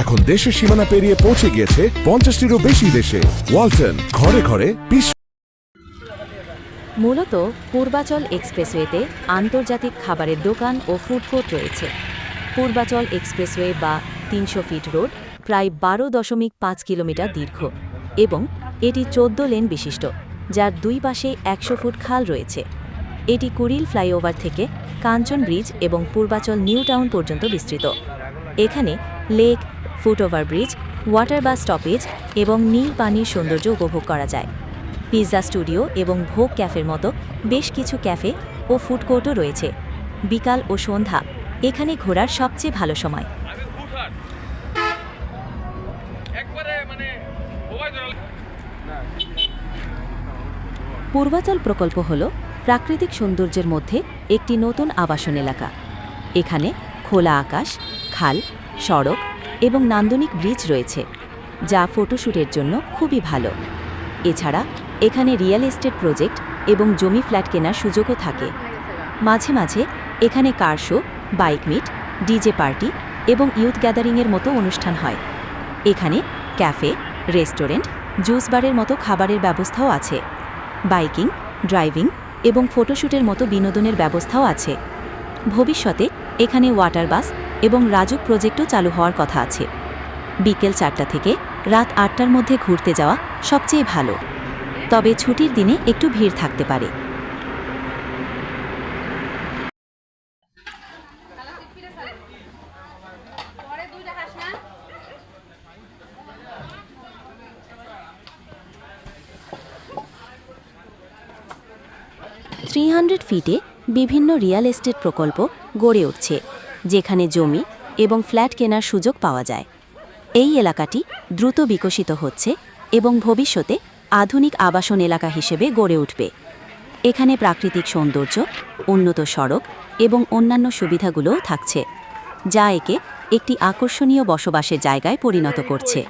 এখন দেশের সীমানা পেরিয়ে পৌঁছে গিয়েছে পঞ্চাশটিরও বেশি দেশে। ওয়ালটন ঘরে ঘরে বিশ্ব মূলত পূর্বাচল এক্সপ্রেসওয়েতে আন্তর্জাতিক খাবারের দোকান ও ফুড কোর্ট রয়েছে। পূর্বাচল এক্সপ্রেসওয়ে বা তিনশো ফিট রোড প্রায় বারো দশমিক পাঁচ কিলোমিটার দীর্ঘ এবং এটি চোদ্দ লেন বিশিষ্ট। যার দুই পাশে একশো ফুট খাল রয়েছে। এটি কুড়িল ফ্লাইওভার থেকে কাঞ্চন ব্রিজ এবং পূর্বাচল নিউ টাউন পর্যন্ত বিস্তৃত। এখানে lake, foot over bridge, water bus stoppage এবং নীল পানির সৌন্দর্য উপভোগ করা যায়। পিৎজা স্টুডিও এবং ভোগ ক্যাফের মতো বেশ কিছু ক্যাফে ও ফুডকোর্টও রয়েছে। বিকাল ও সন্ধ্যা এখানে ঘোরার সবচেয়ে ভালো সময়। পূর্বাচল প্রকল্প হল প্রাকৃতিক সৌন্দর্যের মধ্যে একটি নতুন আবাসন এলাকা। এখানে খোলা আকাশ, খাল, সড়ক এবং নান্দনিক ব্রিজ রয়েছে, যা ফটোশ্যুটের জন্য খুবই ভালো। এছাড়া এখানে রিয়েল এস্টেট প্রজেক্ট এবং জমি ফ্ল্যাট কেনার সুযোগও থাকে। মাঝে মাঝে এখানে car show, bike meet, DJ party এবং ইউথ গ্যাদারিংয়ের মতো অনুষ্ঠান হয়। এখানে ক্যাফে, রেস্টুরেন্ট, জুস বারের মতো খাবারের ব্যবস্থাও আছে। বাইকিং, ড্রাইভিং এবং ফটোশ্যুটের মতো বিনোদনের ব্যবস্থাও আছে। ভবিষ্যতে এখানে ওয়াটার বাস এবং রাজুক প্রজেক্টও চালু হওয়ার কথা আছে। বিকেল চারটা থেকে রাত আটটার মধ্যে ঘুরতে যাওয়া সবচেয়ে ভালো। তবে ছুটির দিনে একটু ভিড় থাকতে পারে। থ্রি হান্ড্রেড ফিটে বিভিন্ন রিয়েল এস্টেট প্রকল্প গড়ে উঠছে, যেখানে জমি এবং ফ্ল্যাট কেনার সুযোগ পাওয়া যায়। এই এলাকাটি দ্রুত বিকশিত হচ্ছে এবং ভবিষ্যতে আধুনিক আবাসন এলাকা হিসেবে গড়ে উঠবে। এখানে প্রাকৃতিক সৌন্দর্য, উন্নত সড়ক এবং অন্যান্য সুবিধাগুলোও থাকছে, যা একে একটি আকর্ষণীয় বসবাসের জায়গায় পরিণত করছে।